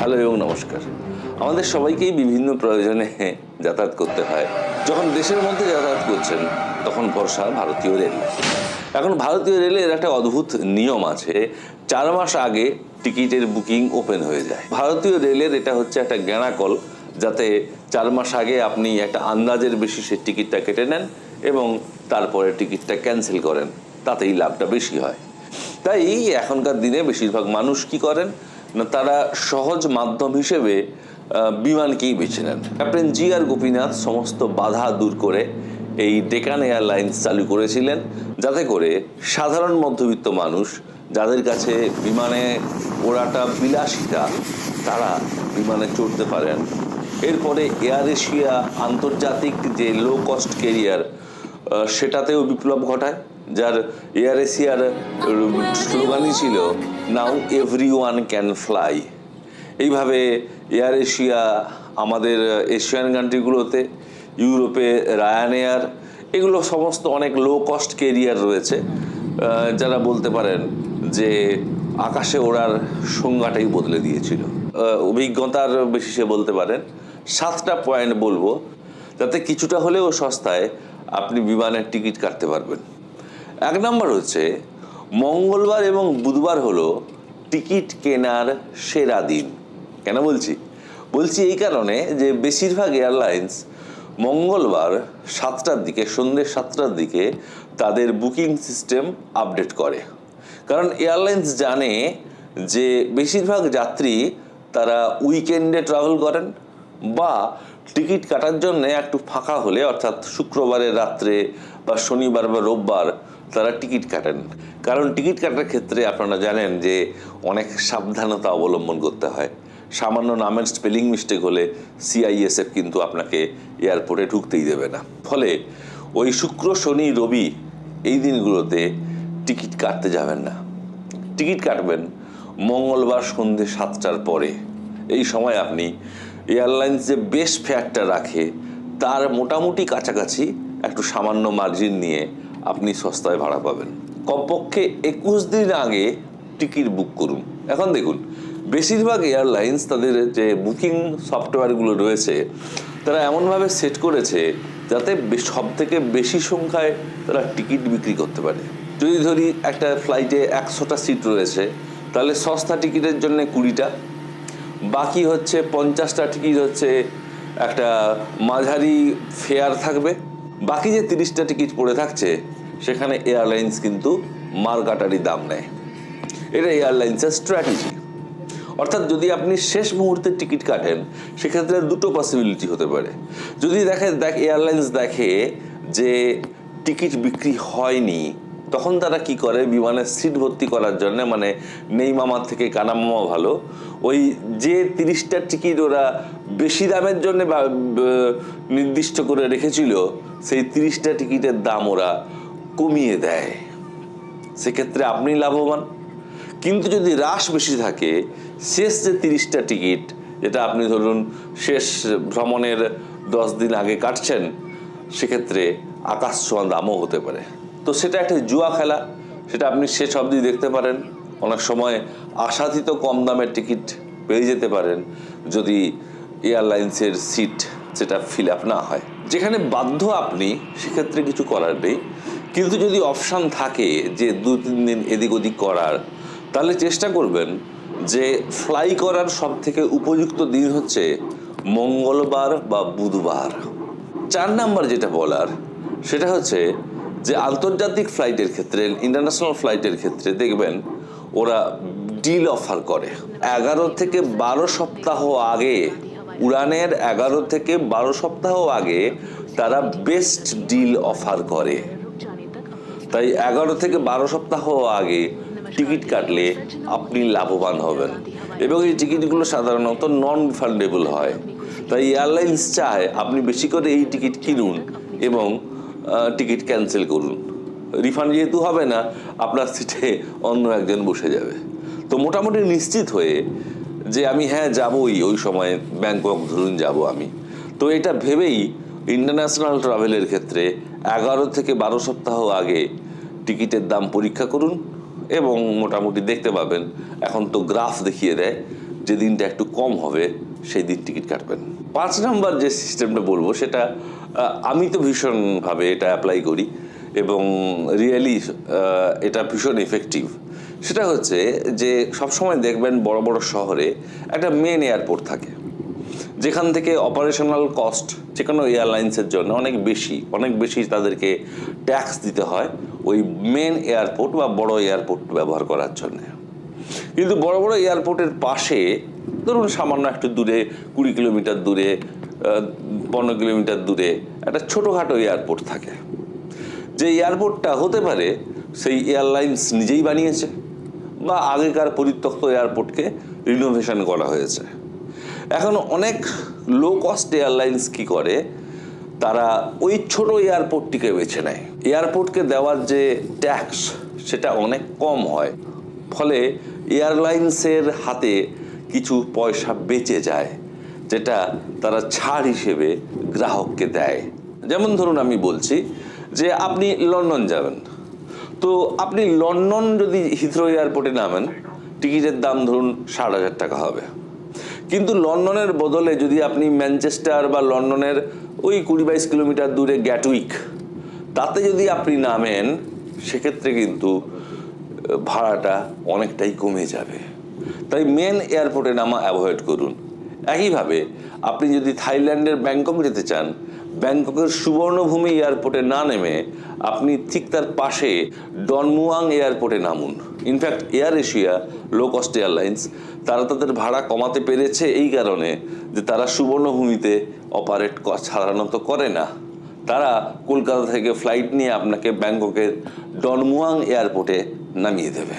Hello এবং নমস্কার। আমাদের সবাইকেই বিভিন্ন প্রয়োজনে যাতায়াত করতে হয়। যখন দেশের মধ্যে যাতায়াত করছেন, তখন ভরসা ভারতীয় রেল। এখন ভারতীয় রেলের একটা অদ্ভুত নিয়ম আছে, চার মাস আগে টিকিটের বুকিং ওপেন হয়ে যায়। ভারতীয় রেলের এটা হচ্ছে একটা জ্ঞানাকল, যাতে চার মাস আগে আপনি একটা আন্দাজের বেশি সে টিকিটটা কেটে নেন এবং তারপরে টিকিটটা ক্যান্সেল করেন। তাতেই লাভটা বেশি হয়। তাই এখনকার দিনে বেশিরভাগ মানুষ কি করেন? না তারা সহজ মাধ্যম হিসেবে বিমানকেই বেছে নেন। ক্যাপ্টেন জি আর গোপীনাথ সমস্ত বাধা দূর করে এই ডেকান এয়ারলাইন্স চালু করেছিলেন যাতে করে সাধারণ মধ্যবিত্ত মানুষ যাদের কাছে বিমানে ওড়াটা বিলাসিতা তারা বিমানে চড়তে পারেন। এরপরে এয়ার এশিয়া আন্তর্জাতিক যে লো কস্ট কেরিয়ার সেটাতেও বিপ্লব ঘটায় যার এয়ার এশিয়ার স্লোগানই ছিল now everyone can fly এইভাবে এয়ার এশিয়া আমাদের এশিয়ান কান্ট্রিগুলোতে ইউরোপে রায়ান এয়ার এগুলো সমস্ত অনেক লো কস্ট কেরিয়ার রয়েছে যারা বলতে পারেন যে আকাশে ওড়ার সংজ্ঞাটাই বদলে দিয়েছিল। অভিজ্ঞতার বেশিসে বলতে পারেন। সাতটা পয়েন্ট বলব, যাতে কিছুটা হলেও সস্তায় আপনি বিমানের টিকিট কাটতে পারবেন। এক নম্বর হচ্ছে মঙ্গলবার এবং বুধবার হলো টিকিট কেনার সেরা দিন। কেন বলছি? বলছি এই কারণে যে বেশিরভাগ এয়ারলাইন্স মঙ্গলবার সাতটার দিকে, সন্ধ্যে সাতটার দিকে তাদের বুকিং সিস্টেম আপডেট করে। কারণ এয়ারলাইন্স জানে যে বেশিরভাগ যাত্রী তারা উইকেন্ডে ট্রাভেল করেন বা টিকিট কাটার জন্য একটু ফাঁকা হলে, অর্থাৎ শুক্রবারের রাত্রে বা শনিবার বা রোববার তারা টিকিট কাটেন। কারণ টিকিট কাটার ক্ষেত্রে আপনারা জানেন যে অনেক সাবধানতা অবলম্বন করতে হয়। সামান্য নামের স্পেলিং মিস্টেক হলে সিআইএসএফ কিন্তু আপনাকে এয়ারপোর্টে ঢুকতেই দেবে না। ফলে ওই শুক্র, শনি, রবি এই দিনগুলোতে টিকিট কাটতে যাবেন না। টিকিট কাটবেন মঙ্গলবার সন্ধে সাতটার পরে। এই সময় আপনি এয়ারলাইন্স যে বেস্ট ফেয়ারটা রাখে, তার মোটামুটি কাছাকাছি একটু সামান্য মার্জিন নিয়ে আপনি সস্তায় ভাড়া পাবেন। কমপক্ষে একুশ দিন আগে টিকিট বুক করুন। এখন দেখুন, বেশিরভাগ এয়ারলাইন্স তাদের যে বুকিং সফটওয়্যারগুলো রয়েছে, তারা এমনভাবে সেট করেছে যাতে সব থেকে বেশি সংখ্যায় তারা টিকিট বিক্রি করতে পারে। যদি ধরি, একটা ফ্লাইটে একশোটা সিট রয়েছে, তাহলে সস্তা টিকিটের জন্য কুড়িটা। বাকি হচ্ছে পঞ্চাশটা টিকিট হচ্ছে একটা মাঝারি ফেয়ার থাকবে। বাকি যে তিরিশটা টিকিট পড়ে থাকছে সেখানে এয়ারলাইন্স কিন্তু মার্কাটারি দাম নেয়। এটা এয়ারলাইন্সের স্ট্র্যাটেজি। অর্থাৎ যদি আপনি শেষ মুহূর্তে টিকিট কাটেন, সেক্ষেত্রে দুটো পসিবিলিটি হতে পারে। যদি দেখে, দেখ, এয়ারলাইন্স দেখে যে টিকিট বিক্রি হয়নি, তখন তারা কি করে? বিমানের সিট ভর্তি করার জন্য মানে নেই মামার থেকে কানা মামা ভালো, ওই যে তিরিশটা টিকিট ওরা বেশি দামের জন্য নির্দিষ্ট করে রেখেছিল, সেই তিরিশটা টিকিটের দাম ওরা কমিয়ে দেয়, সেক্ষেত্রে আপনি লাভবান। কিন্তু যদি রাশ বেশি থাকে, শেষ যে তিরিশটা টিকিট, যেটা আপনি ধরুন শেষ ভ্রমণের দশ দিন আগে কাটছেন, সেক্ষেত্রে আকাশ ছোঁয়া দামও হতে পারে। তো সেটা একটা জুয়া খেলা, সেটা আপনি শেষ অবধি দেখতে পারেন। অনেক সময় আশাতীত কম দামের টিকিট পেয়ে যেতে পারেন, যদি এয়ারলাইন্সের সিট সেটা ফিল আপ না হয়। যেখানে বাধ্য আপনি, সেক্ষেত্রে কিছু করার নেই। কিন্তু যদি অপশান থাকে যে দু তিন দিন এদিক ওদিক করার, তাহলে চেষ্টা করবেন যে ফ্লাই করার সব থেকে উপযুক্ত দিন হচ্ছে মঙ্গলবার বা বুধবার। চার নাম্বার যেটা বলার, সেটা হচ্ছে যে আন্তর্জাতিক ফ্লাইটের ক্ষেত্রে ইন্টারন্যাশনাল ফ্লাইটের ক্ষেত্রে দেখবেন ওরা ডিল অফার করে। এগারো থেকে বারো সপ্তাহ আগে উড়ানের এগারো থেকে বারো সপ্তাহ আগে তারা বেস্ট ডিল অফার করে। তাই এগারো থেকে বারো সপ্তাহ আগে টিকিট কাটলে আপনি লাভবান হবেন। এবং এই টিকিটগুলো সাধারণত নন রিফান্ডেবল হয়। তাই এয়ারলাইন্স চায় আপনি বেশি করে এই টিকিট কিনুন এবং টিকিট ক্যান্সেল করুন। রিফান্ড যেহেতু হবে না, আপনার সিটে অন্য একজন বসে যাবে। তো মোটামুটি নিশ্চিত হয়ে যে আমি হ্যাঁ যাবই ওই সময় ব্যাংকক, ধরুন যাব আমি। তো এটা ভেবেই ইন্টারন্যাশনাল ট্রাভেলের ক্ষেত্রে এগারো থেকে বারো সপ্তাহ আগে টিকিটের দাম পরীক্ষা করুন এবং মোটামুটি দেখতে পাবেন, এখন তো গ্রাফ দেখিয়ে দেয় যে দিনটা একটু কম হবে, সেই দিন টিকিট কাটবেন। পাঁচ নাম্বার যে সিস্টেমটা বলব, সেটা আমি তো ভীষণভাবে এটা অ্যাপ্লাই করি এবং রিয়েলি এটা ভীষণ এফেক্টিভ সেটা হচ্ছে যে সবসময় দেখবেন বড় বড় শহরে একটা মেন এয়ারপোর্ট থাকে। যেখান থেকে অপারেশনাল কস্ট যে কোনো এয়ারলাইন্সের জন্য অনেক বেশি অনেক বেশি তাদেরকে ট্যাক্স দিতে হয় ওই মেন এয়ারপোর্ট বা বড় এয়ারপোর্ট ব্যবহার করার জন্য। কিন্তু বড় বড় এয়ারপোর্টের পাশে ধরুন সামান্য একটু দূরে কুড়ি কিলোমিটার দূরে পনেরো কিলোমিটার দূরে একটা ছোটোখাটো এয়ারপোর্ট থাকে। যে এয়ারপোর্টটা হতে পারে সেই এয়ারলাইন্স নিজেই বানিয়েছে। বা আগেকার পরিত্যক্ত এয়ারপোর্টকে রিনোভেশন করা হয়েছে। এখন অনেক লো কস্ট এয়ারলাইন্স কি করে? তারা ওই ছোট এয়ারপোর্টটিকে বেছে নেয়। এয়ারপোর্টকে দেওয়ার যে ট্যাক্স সেটা অনেক কম হয়। ফলে এয়ারলাইন্সের হাতে কিছু পয়সা বেঁচে যায়, যেটা তারা ছাড় হিসেবে গ্রাহককে দেয়। যেমন ধরুন আমি বলছি যে আপনি লন্ডন যাবেন। তো আপনি লন্ডন যদি হিথ্রো এয়ারপোর্টে নামেন, টিকিটের দাম ধরুন ষাট হাজার টাকা হবে। কিন্তু লন্ডনের বদলে যদি আপনি ম্যানচেস্টার বা লন্ডনের ওই কুড়ি বাইশ কিলোমিটার দূরে গ্যাটউইক তাতে যদি আপনি নামেন, সেক্ষেত্রে কিন্তু ভাড়াটা অনেকটাই কমে যাবে। তাই মেন এয়ারপোর্টে নামা অ্যাভয়েড করুন। একইভাবে আপনি যদি থাইল্যান্ডের ব্যাংকক যেতে চান ব্যাংককের সুবর্ণভূমি এয়ারপোর্টে না নেমে আপনি ঠিক তার পাশে ডনমুয়াং এয়ারপোর্টে নামুন। In fact air Asia low cost airlines তারা তাদের ভাড়া কমাতে পেরেছে এই কারণে যে তারা সুবর্ণভূমিতে অপারেট সাধারণত করে না। তারা কলকাতা থেকে ফ্লাইট নিয়ে আপনাকে ব্যাংককের ডনমুয়াং এয়ারপোর্টে নামিয়ে দেবে।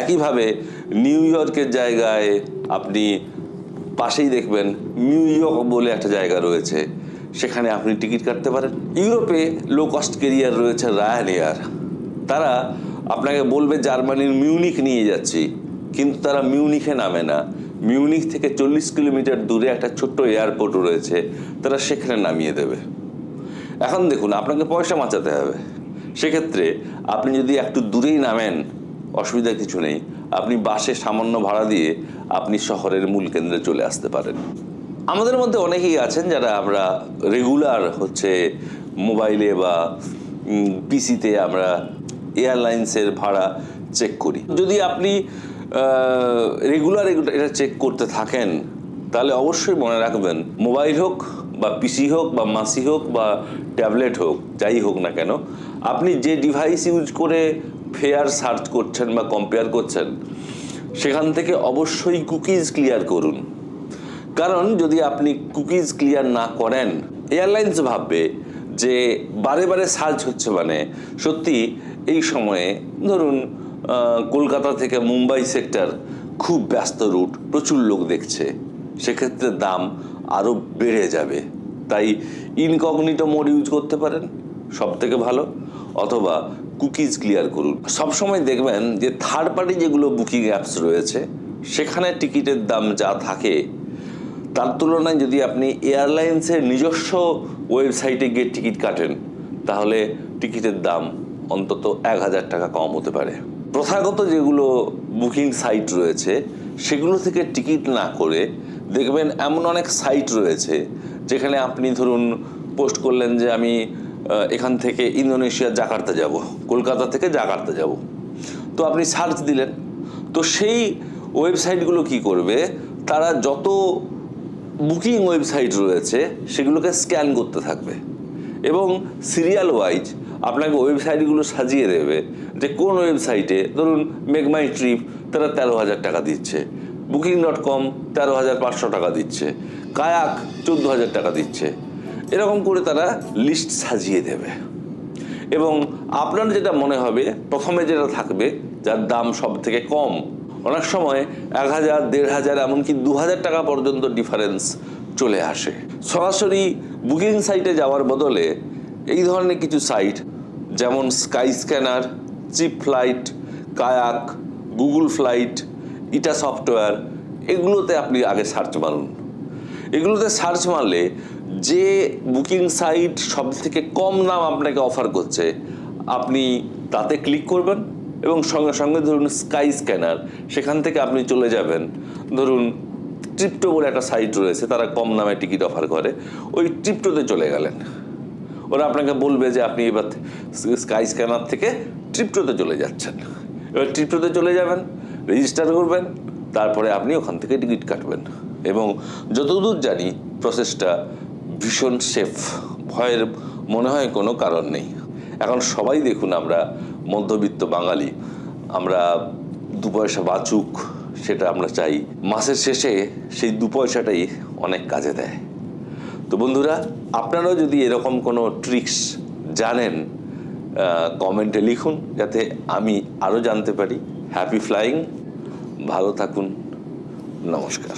একইভাবে নিউ ইয়র্কের জায়গায় আপনি পাশেই দেখবেন নিউ ইয়র্ক বলে একটা জায়গা রয়েছে। সেখানে আপনি টিকিট কাটতে পারেন। ইউরোপে লো কস্ট কেরিয়ার রয়েছে রায়ান এয়ার তারা আপনাকে বলবে জার্মানির মিউনিক নিয়ে যাচ্ছি, কিন্তু তারা মিউনিখে নামে না। মিউনিক থেকে চল্লিশ কিলোমিটার দূরে একটা ছোট্ট এয়ারপোর্ট রয়েছে, তারা সেখানে নামিয়ে দেবে। এখন দেখুন, আপনাকে পয়সা বাঁচাতে হবে। সেক্ষেত্রে আপনি যদি একটু দূরেই নামেন, অসুবিধা কিছু নেই। আপনি বাসে সামান্য ভাড়া দিয়ে আপনি শহরের মূল কেন্দ্রে চলে আসতে পারেন। আমাদের মধ্যে অনেকেই আছেন যারা আমরা রেগুলার হচ্ছে মোবাইলে বা পিসিতে আমরা এয়ারলাইন্সের ভাড়া চেক করি। যদি আপনি রেগুলার এটা চেক করতে থাকেন, তাহলে অবশ্যই মনে রাখবেন মোবাইল হোক বা পিসি হোক বা মাসি হোক বা ট্যাবলেট হোক, যাই হোক না কেন, আপনি যে ডিভাইস ইউজ করে ফেয়ার সার্চ করছেন বা কম্পেয়ার করছেন, সেখান থেকে অবশ্যই কুকিজ ক্লিয়ার করুন। কারণ যদি আপনি কুকিজ ক্লিয়ার না করেন, এয়ারলাইন্স ভাববে যে বারে বারে সার্চ হচ্ছে মানে সত্যি এই সময়ে ধরুন কলকাতা থেকে মুম্বাই সেক্টর খুব ব্যস্ত রুট, প্রচুর লোক দেখছে, সেক্ষেত্রে দাম আরও বেড়ে যাবে। তাই ইনকগনিটো মোড ইউজ করতে পারেন সব থেকে ভালো। অথবা কুকিজ ক্লিয়ার করুন। সবসময় দেখবেন যে থার্ড পার্টি যেগুলো বুকিং অ্যাপস রয়েছে, সেখানে টিকিটের দাম যা থাকে তার তুলনায় যদি আপনি এয়ারলাইন্সের নিজস্ব ওয়েবসাইটে গিয়ে টিকিট কাটেন, তাহলে টিকিটের দাম অন্তত এক হাজার টাকা কম হতে পারে। প্রথাগত যেগুলো বুকিং সাইট রয়েছে, সেগুলো থেকে টিকিট না করে দেখবেন এমন অনেক সাইট রয়েছে, যেখানে আপনি ধরুন পোস্ট করলেন যে আমি এখান থেকে ইন্দোনেশিয়া জাকার্তা যাব, কলকাতা থেকে জাকার্তা যাব। তো আপনি সার্চ দিলেন, তো সেই ওয়েবসাইটগুলো কি করবে, তারা যত বুকিং ওয়েবসাইট রয়েছে, সেগুলোকে স্ক্যান করতে থাকবে। এবং সিরিয়াল ওয়াইজ আপনাকে ওয়েবসাইটগুলো সাজিয়ে দেবে যে কোন ওয়েবসাইটে, ধরুন মেক মাই ট্রিপ, তারা তেরো হাজার টাকা দিচ্ছে। বুকিং ডট কম, তেরো হাজার পাঁচশো টাকা দিচ্ছে। কায়াক, চোদ্দ হাজার টাকা দিচ্ছে। এরকম করে তারা লিস্ট সাজিয়ে দেবে। এবং আপনার যেটা মনে হবে, প্রথমে যেটা থাকবে, যার দাম সব থেকে কম অনেক সময় এক হাজার, দেড় হাজার, এমনকি দু হাজার টাকা পর্যন্ত ডিফারেন্স চলে আসে। সরাসরি বুকিং সাইটে যাওয়ার বদলে এই ধরনের কিছু সাইট যেমন Skyscanner cheap flight Kayak Google flight ITA software এগুলোতে আপনি আগে সার্চ মারুন। এগুলোতে সার্চ মারলে যে বুকিং সাইট সব থেকে কম দাম আপনাকে অফার করছে, আপনি তাতে ক্লিক করবেন। এবং সঙ্গে সঙ্গে ধরুন স্কাই স্ক্যানার, সেখান থেকে আপনি চলে যাবেন। ধরুন ট্রিপ্টো বলে একটা সাইট রয়েছে, তারা কম দামে টিকিট অফার করে। ওই ট্রিপ্টোতে চলে গেলেন। ওরা আপনাকে বলবে যে আপনি এবার স্কাই স্ক্যানার থেকে ট্রিপ্টোতে চলে যাচ্ছেন। এবার ট্রিপ্টোতে চলে যাবেন, রেজিস্টার করবেন, তারপরে আপনি ওখান থেকে টিকিট কাটবেন। এবং যতদূর জানি প্রসেসটা ভীষণ সেফ। ভয়ের মনে হয় কোনো কারণ নেই। এখন সবাই দেখুন আমরা মধ্যবিত্ত বাঙালি, আমরা দু পয়সা বাঁচুক, সেটা আমরা চাই। মাসের শেষে সেই দু পয়সাটাই অনেক কাজে দেয়। তো বন্ধুরা, আপনারাও যদি এরকম কোনো ট্রিক্স জানেন কমেন্টে লিখুন, যাতে আমি আরও জানতে পারি। হ্যাপি ফ্লাইং ভালো থাকুন, নমস্কার।